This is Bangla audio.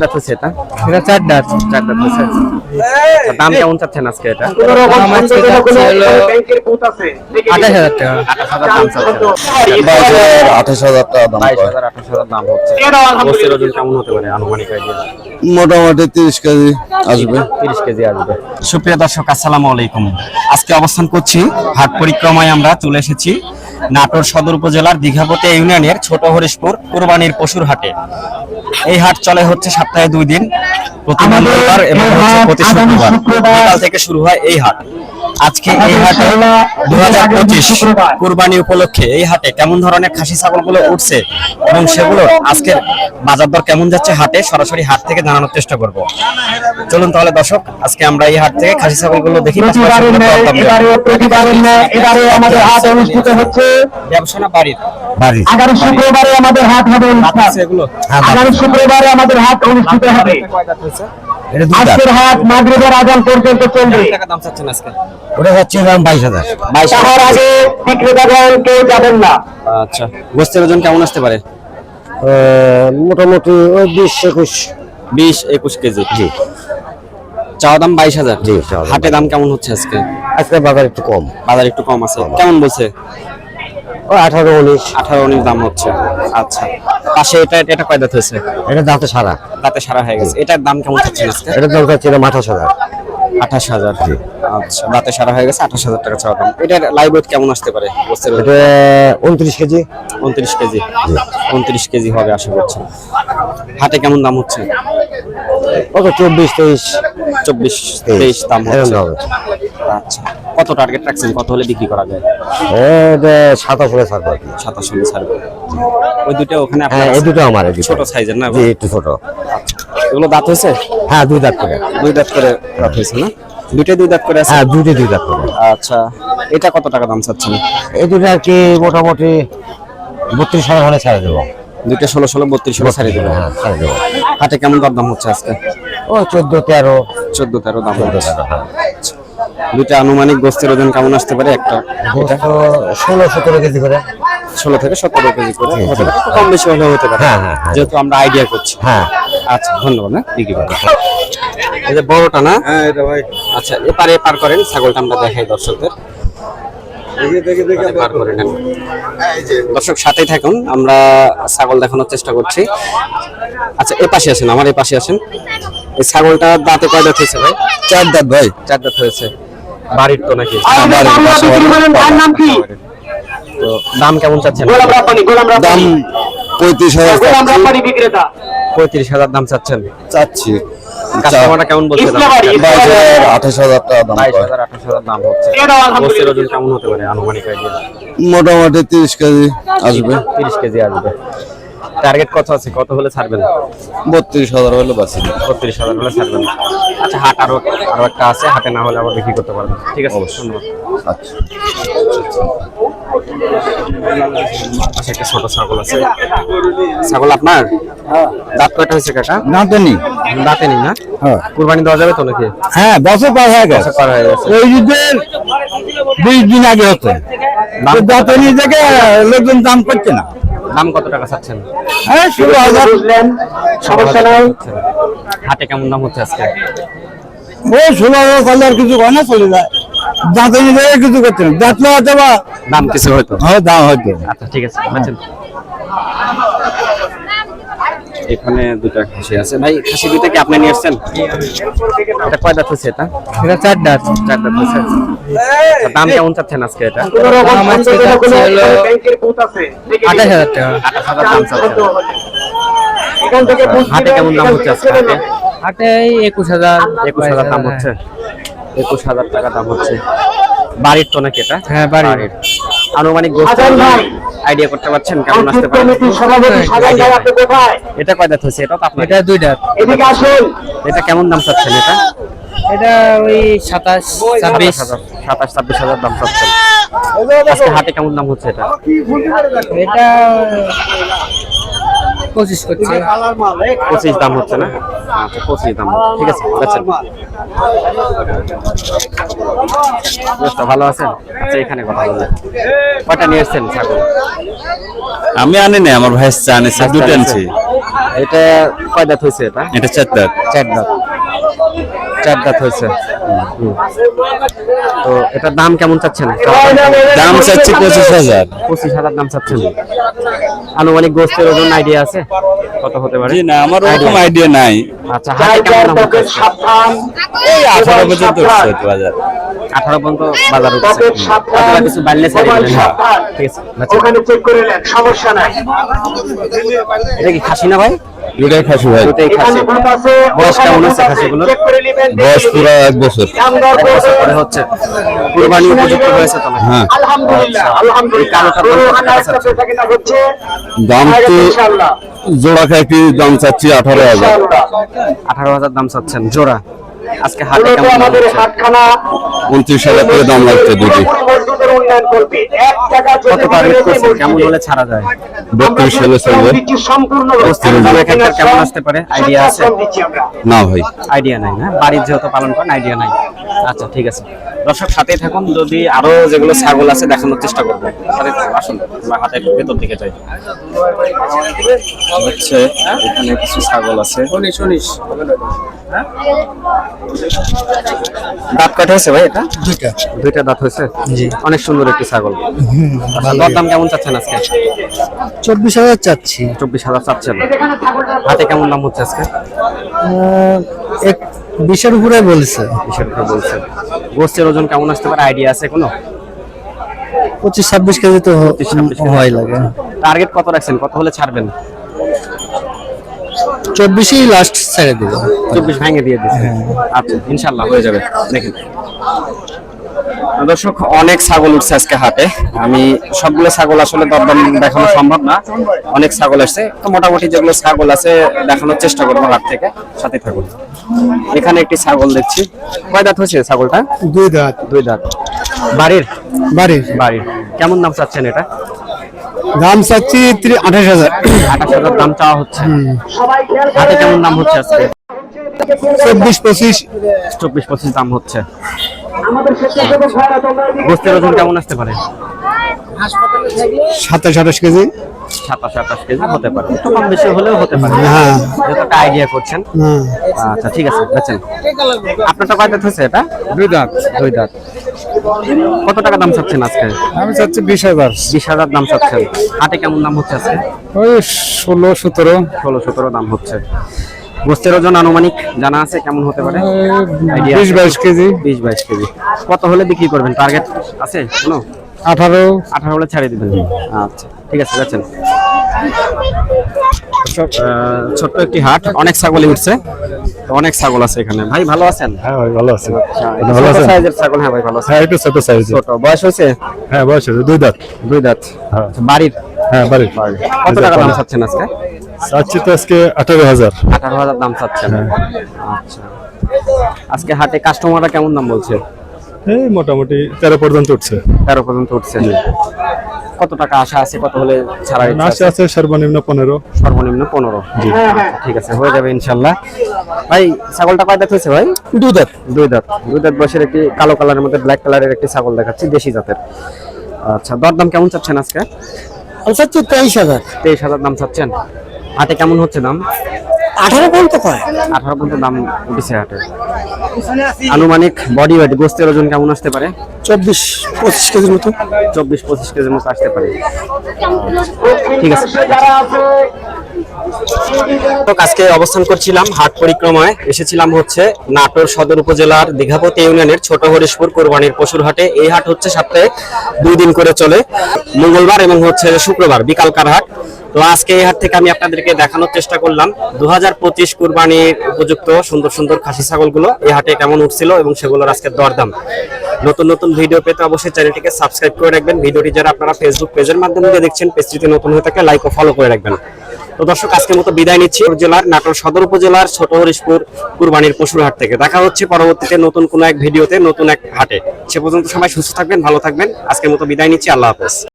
দাঁত হচ্ছে এটা? এটা চার দাঁত। চার দাঁত হচ্ছে দাম কেমন চাচ্ছেন আজকে এটা? আঠাশ হাজার টাকা। দাম চাচ্ছেন। বাইশ হাজার আঠাশ হাজার টাকা দাম বাইশ হাজার আঠাশ হাজার দাম হচ্ছে। গোস্তের ওজন কেমন হতে পারে? আনুমানিক মোটামুটি তিরিশ কেজি আসবে। তিরিশ কেজি আসবে। সুপ্রিয় দর্শক আসসালামু আলাইকুম। আজকে অবস্থান করছি হাট পরিক্রমায় আমরা চলে এসেছি। নাটোর সদর উপজেলার দীঘাপতি ইউনিয়নের ছোট হরিশপুর কুরবানির পশুর হাটে। এই হাট চলে হচ্ছে সপ্তাহে দুই দিন প্রতি মঙ্গলবার এবং প্রতি শুক্রবার। বিকাল থেকে শুরু হয় এই হাট। আজকে এই হাটে দু হাজার পঁচিশ কুরবানি উপলক্ষে এই হাটে কেমন ধরনের খাসি ছাগলগুলো উঠছে এবং সেগুলো আজকের বাজার দর কেমন যাচ্ছে হাটে সরাসরি হাট থেকে জানানোর চেষ্টা করব। চলুন তাহলে দর্শক আজকে আমরা এই হাট থেকে খাসি ছাগলগুলো দেখি ব্যবসা না বাড়ির বাড়ি আগামী শুক্রবারে আমাদের হাট হবে অনুষ্ঠান। আগামী শুক্রবারে আমাদের হাট অনুষ্ঠিত হবে। এটা দুই দাঁত আজকের হাট মাগরিবের আজান পর্যন্ত চলবে। টাকা দাম চাচ্ছেন আজকে? ওটা হচ্ছে দাম বাইশ হাজার। বাইশ তাহার আগে বিক্রেতাগণ কেউ যাবেন না। আচ্ছা। গোস্তের ওজন কেমন আসতে পারে? মোটামুটি ওই বিশ একুশ। বিশ একুশ কেজি। জি। চাওয়া দাম বাইশ হাজার। জি, হাটে দাম কেমন হচ্ছে আজকে? আজকে বাজার একটু কম। বাজার একটু কম আছে। কেমন বলছে? আঠারো উনিশ। আঠারো উনিশ দাম হচ্ছে। আচ্ছা। পাশে এটা এটা কয় দাঁত হয়েছে? এটা দাঁতে সারা। দাঁতে সারা হয়ে গেছে। এটার দাম কেমন আজকে? এটার দাম চাচ্ছি এরকম আঠাশ হাজার। আঠাশ হাজার। আচ্ছা দাঁতে সারা হয়ে গেছে আঠাশ হাজার টাকা চাওয়া দাম। এটার লাইভ ওয়েট কেমন আসতে পারে? এটা উনত্রিশ কেজি। উনত্রিশ কেজি। উনত্রিশ কেজি হবে আশা করছি। হাটে কেমন দাম হচ্ছে? কত? চব্বিশ তেইশ। চব্বিশ তেইশ। দাম হচ্ছে। আচ্ছা কত টার্গেট রাখছেন? কত হলে বিক্রি করা যায়? সাতাশ হলে ছাড়বো সাতাশ হলে ছাড়বে ওই দুটো ওখানে হ্যাঁ এই দুটো আমার ছোট সাইজের না? একটু ছোট। এগুলো দাঁত হয়েছে? হ্যাঁ দুই দাঁত করে। দুই দাঁত করে দাঁত হয়েছে না? দুইটাই দুই দাঁত করে আছে? হ্যাঁ দুই দাঁত করে। আচ্ছা এটা কত টাকা দাম চাচ্ছেন? এই দুটো আর কি মোটামুটি বত্রিশ হাজার হলে ছেড়ে দেবো। দুইটা ষোলো ষোলো বত্রিশ ষোলো দেবে। হ্যাঁ ছেড়ে দেবো। হাটে কেমন দরদাম হচ্ছে আজকে? ও চোদ্দ তেরো। চোদ্দ তেরো দাম হ্যাঁ। দুইটা আনুমানিক গোস্তের ওজন কেমন আসতে পারে? একটা ষোলো সতেরো কেজি করে। ষোলো থেকে সতেরো কেজি করে। হতে পারে। কম বেশি হলেও হতে পারে। হ্যাঁ, হ্যাঁ, হ্যাঁ। যেহেতু আমরা আইডিয়া করছি। হ্যাঁ। আচ্ছা ধন্যবাদ না বিক্রি করেন এই যে বড়টা না? হ্যাঁ এটা ভাই। আচ্ছা এপারে পার করেন ছাগলটা আমরা দেখাই দর্শকদের। পার করে নেন। দর্শক সাথেই থাকুন আমরা ছাগল দেখানোর চেষ্টা করছি। আচ্ছা এ পাশে আসেন আমার এই পাশে আসেন। এই ছাগলটা দাঁতে কয় দাঁত হয়েছে ভাই? চার দাঁত ভাই। চার দাঁত হয়েছে। বাড়ির তো নাকি? তো দাম কেমন চাচ্ছেন? দাম পঁয়ত্রিশ হাজার পঁয়ত্রিশ দাম চাচ্ছেন? চাচ্ছি। কাস্টমারটা কেমন বলছে আঠাশ হাজার টাকা দাম বাইশ হাজার আঠাশ হাজার দাম হচ্ছে। এটাও ওজন কেমন হতে পারে আনুমানিক আইডিয়া? মোটামুটি তিরিশ কেজি আসবে। তিরিশ কেজি আসবে। টার্গেট কত আছে? কত হলে ছাড়বেন? বত্রিশ হাজার হলে বাঁচি বত্রিশ হাজার হলে ছাড়বেন। আচ্ছা হাট আরও আরও একটা আছে হাটে না হলে আবার বিক্রি করতে পারবেন। ঠিক আছে ধন্যবাদ। আচ্ছা। আচ্ছা একটা ছোট ছাগল আছে। ছাগল আপনার? দাঁত কয়টা হয়েছে কাকা? না তো নি দাঁতে নেই না? হ্যাঁ। কুরবানি দেওয়া যাবে তো নাকি? হ্যাঁ বছর পার হয়ে গেছে। বছর পার হয়ে গেছে। ওই যুদ্ধের দুই দিন আগে হচ্ছে। দাঁতনি থেকে লোকজন দাম করছে না। দাম কত টাকা চাচ্ছেন? হ্যাঁ ষোলো হাজার। সমস্যা নাই। হাটে কেমন দাম হচ্ছে আজকে? ওই ষোলো হাজার করলে আর কিছু হয় না চলে যায়। কিছু করতে না দাঁতলে হয়তো বা দাম কিছু হয়তো? হয় দাম হয়তো। আচ্ছা ঠিক আছে বেচেন এখানে দুটা খাসি আছে। ভাই খাসি দুইটা কি আপনি নিয়ে আসছেন? এটা কয় দাঁত হচ্ছে এটা? এটা চার দাঁত। চার দাঁত হচ্ছে আচ্ছা, দাম কেমন চাচ্ছেন আজকে এটা? কোনো রকম আমার সন্দেহ সেটা ব্যাংকের বুথ আছে। আঠাশ হাজার টাকা। আঠাশ হাজার দাম চাচ্ছেন। এখান থেকে বুথ হাটে কেমন দাম হচ্ছে আজকে হাটে? হাটে এই একুশ হাজার একুশ হাজার দাম হচ্ছে। একুশ হাজার টাকা দাম হচ্ছে। বাড়ির তো নাকি এটা? হ্যাঁ, বাড়ির। আনুমানিক। আইডিয়া করতে পারছেন কেমন আসতে পারে? কোথায়? এটা কয় দাঁত হচ্ছে এটা তো আপনার। এটা দুই দাঁত। এদিকে আসুন। এটা কেমন দাম চাচ্ছেন এটা? এটা ওই সাতাশ ছাব্বিশ। সাতাশ ছাব্বিশ হাজার দাম চাচ্ছেন। আজকে হাটে কেমন দাম হচ্ছে এটা? এটা পঁচিশ করছে। পঁচিশ দাম হচ্ছে না? আচ্ছা পঁচিশ দাম। ঠিক আছে বেশটা ভালো আছেন আচ্ছা এখানে কথা বলবেন কয়টা নিয়ে এসছেন ছাগল? আমি আনি না আমার ভাই আনিছে দুটো আনছি। এটা কয় দাঁত হয়েছে এটা? এটা চার দাঁত। চার দাঁত। চার দাঁত হয়েছে। তো এটার দাম কেমন চাচ্ছেন? দাম চাচ্ছি পঁচিশ হাজার। পঁচিশ হাজার দাম চাচ্ছেন। আনুমানিক গোস্তের ওজন আইডিয়া আছে? কত হতে পারে? না আমার ওরকম আইডিয়া নাই। আচ্ছা হাটে কেমন দাম হচ্ছে? এই আঠারো পর্যন্ত উঠছে বাজার। আঠারো পর্যন্ত বাজার উঠছে তবে সাবধান অথবা কিছু বাড়লে ছাড়িয়ে মোবাইল দিবেন। সাবধান। ঠিক আছে। ওখানে চেক করে নেন সমস্যা নাই। এটা কি খাসি না ভাই? দুটাই খাসি ভাই। দুটাই খাসি। বয়স কেমন আছে নেবেন বয়স পুরো এক বছর। পরে হচ্ছে কুরবানি উপযুক্ত হয়েছে তো হ্যাঁ। আলহামদুলিল্লাহ দাম তো জোড়া দাম চাচ্ছি আঠারো হাজার। আঠারো হাজার দাম চাচ্ছেন জোড়া। আজকে হাটে কেমন আমাদের হচ্ছে? হাটখানা উনত্রিশ হাজার করে দাম লাগছে দুটি পুরোপুরি মসজিদের উন্নয়ন করবে। এক টাকা কত যদি টার্গেট কেমন হলে ছাড়া যায়? বত্রিশ হলে চলবে। সম্পূর্ণ গোস্তের ওজন এক একটা কেমন আসতে পারে? আইডিয়া আছে? শ্রম দিচ্ছি আমরা। না ভাই। আইডিয়া নাই না? বাড়ির যেহেতু পালন করেন আইডিয়া নাই। আচ্ছা ঠিক আছে। দর্শক সাথেই থাকুন। যদি আরও যেগুলো ছাগল আছে দেখানোর চেষ্টা করব। আসুন। আমরা হাটের ভেতর দিকে যাই। হচ্ছে এখানে কিছু ছাগল আছে। শুনিস শুনিস। দাঁত কাটা হয়েছে ভাই এটা? দুইটা। দুইটা দাঁত হয়েছে? জি। অনেক সুন্দর একটি ছাগল। দাম কেমন চাচ্ছেন আজকে? চব্বিশ হাজার চাচ্ছি। চব্বিশ হাজার চাচ্ছেন। হাতে কেমন দাম হচ্ছে আজকে? এক বিশের উপরে বলছে। কিসের উপর বলছেন গোস্তের ওজন কেমন আসতে পারে? আইডিয়া আছে কোনো? পঁচিশ ছাব্বিশ কেজি তো হ- 26 কেজি। হয় লাগে। টার্গেট কত রাখছেন? কত হলে ছাড়বেন? চব্বিশেই লাস্ট ছেড়ে দেবো। চব্বিশ ভেঙে দিয়ে দিচ্ছে আচ্ছা ইনশাল্লাহ হয়ে যাবে। দেখেন। দর্শক অনেক ছাগল উঠছে আজকে হাতে আমি সবগুলো ছাগল আসলে দরদাম দেখানো সম্ভব না। অনেক ছাগল আসছে। তো মোটামুটি যেগুলো ছাগল আছে দেখানোর চেষ্টা করব হাত থেকে। সাথে থাকুন। এখানে একটি ছাগল দেখছি। কয় দাঁত হয়েছে ছাগলটা? দুই দাঁত। দুই দাঁত। বাড়ির? বাড়ির। বাড়ির। কেমন দাম চাচ্ছেন এটা? দাম চাচ্ছি আঠাশ হাজার। আঠাশ হাজার দাম চাওয়া হচ্ছে। হাটে কেমন দাম হচ্ছে আজকে? চব্বিশ পঁচিশ। চব্বিশ পঁচিশ দাম হচ্ছে। গোস্তের ওজন কেমন আসতে পারে? সাতাশ আঠাশ কেজি। সাতাশ আঠাশ কেজি হতে পারে। একটু কম বেশি হলেও হতে পারে। হ্যাঁ। একটা আইডিয়া করছেন। হ্যাঁ। আচ্ছা ঠিক আছে আপনারটা কয় দাঁত হয়েছে এটা? দুই দাঁত। দুই দাঁত। কত টাকা দাম চাচ্ছেন আজকে? আমি চাচ্ছি বিশ হাজার। বিশ হাজার দাম চাচ্ছেন। হাটে কেমন দাম হচ্ছে আজকে? ওই ষোলো সতেরো। ষোলো সতেরো দাম হচ্ছে। গোস্তের ওজন আনুমানিক জানা আছে? কেমন হতে পারে? বিশ বাইশ কেজি। বিশ বাইশ কেজি। কত হলে বিক্রি করবেন? টার্গেট আছে কোনো? আঠারো। আঠারো হলে ছাড়িয়ে দিবেন। আচ্ছা ঠিক আছে যাচ্ছেন। ছোট্ট একটি হাট। অনেক ছাগলই উঠছে। অনেক ছাগল আছে এখানে। ভাই ভালো আছেন? হ্যাঁ ভাই ভালো আছে। ছোট সাইজের ছাগল। হ্যাঁ ভাই ভালো আছে হ্যাঁ একটু ছোট সাইজ ছোট। বয়স হয়েছে? হ্যাঁ বয়স আছে দুই দাঁত। দুই দাঁত। হ্যাঁ। আচ্ছা, বাড়ির? হ্যাঁ বাড়ি কত টাকা দাম চাচ্ছেন আজকে? চাচ্ছি তো আজকে আঠারো হাজার। আঠারো হাজার দাম চাচ্ছেন। আচ্ছা। আজকে হাটে কাস্টমাররা কেমন দাম বলছে? এই মোটামুটি তেরো পর্যন্ত উঠছে। তেরো পর্যন্ত উঠছে। কত টাকা আশা আছে? কত হলে ছাড়া ইচ্ছা মাসে আছে? সর্বনিম্ন পনেরো। সর্বনিম্ন পনেরো। ঠিক আছে হয়ে যাবে ইনশাল্লাহ। ভাই ছাগলটা কয় দাঁত হয়েছে ভাই? দুই দাঁত। দুই দাঁত। দুই দাঁত বয়সের একটি কালো কালারের মধ্যে ব্ল্যাক কালারের একটি ছাগল দেখাচ্ছি দেশি জাতের। আচ্ছা দরদাম কেমন চাচ্ছেন আজকে? চাচ্ছি তেইশ হাজার। তেইশ হাজার দাম চাচ্ছেন? হাটে কেমন হচ্ছে দাম? আঠারো পর্যন্ত কয় আঠারো পর্যন্ত দাম উঠেছে হাটে। আনুমানিক বডি ওয়েট গোস্তের ওজন কেমন আসতে পারে? চব্বিশ পঁচিশ কেজির মতো। চব্বিশ পঁচিশ কেজির মতো আসতে পারে। ঠিক আছে আছে। তো আজকে অবস্থান করছিলাম হাট পরিক্রমায়। এসেছিলাম হচ্ছে নাটোর সদর উপজেলার দীঘাপতি ইউনিয়নের ছোট হরিশপুর কোরবানির পশুর হাটে। এই হাট হচ্ছে সপ্তাহে দুই দিন করে চলে। মঙ্গলবার এবং হচ্ছে শুক্রবার বিকালকার হাট। তো আজকে এই হাট থেকে আমি আপনাদেরকে দেখানোর চেষ্টা করলাম। দু হাজার পঁচিশ কুরবানির উপযুক্ত সুন্দর সুন্দর খাসি ছাগলগুলো এই হাটে কেমন উঠছিল এবং সেগুলোর আজকে দরদাম। নতুন নতুন ভিডিও পেতে অবশ্যই চ্যানেলটিকে সাবস্ক্রাইব করে রাখবেন। ভিডিওটি যারা আপনারা ফেসবুক পেজের মাধ্যমে দিয়ে দেখছেন, পেজটিতে নতুন হয়ে থাকে লাইক ও ফলো করে রাখবেন। তো দর্শক, আজকের মতো বিদায় নিচ্ছি। জেলার, নাটোর সদর উপজেলার ছোট হরিশপুর কুরবানির পশুর হাট থেকে। দেখা হচ্ছে পরবর্তীতে নতুন কোনো এক ভিডিওতে, নতুন এক হাটে। সে পর্যন্ত সবাই সুস্থ থাকবেন, ভালো থাকবেন। আজকের মতো বিদায় নিচ্ছি। আল্লাহ হাফেজ।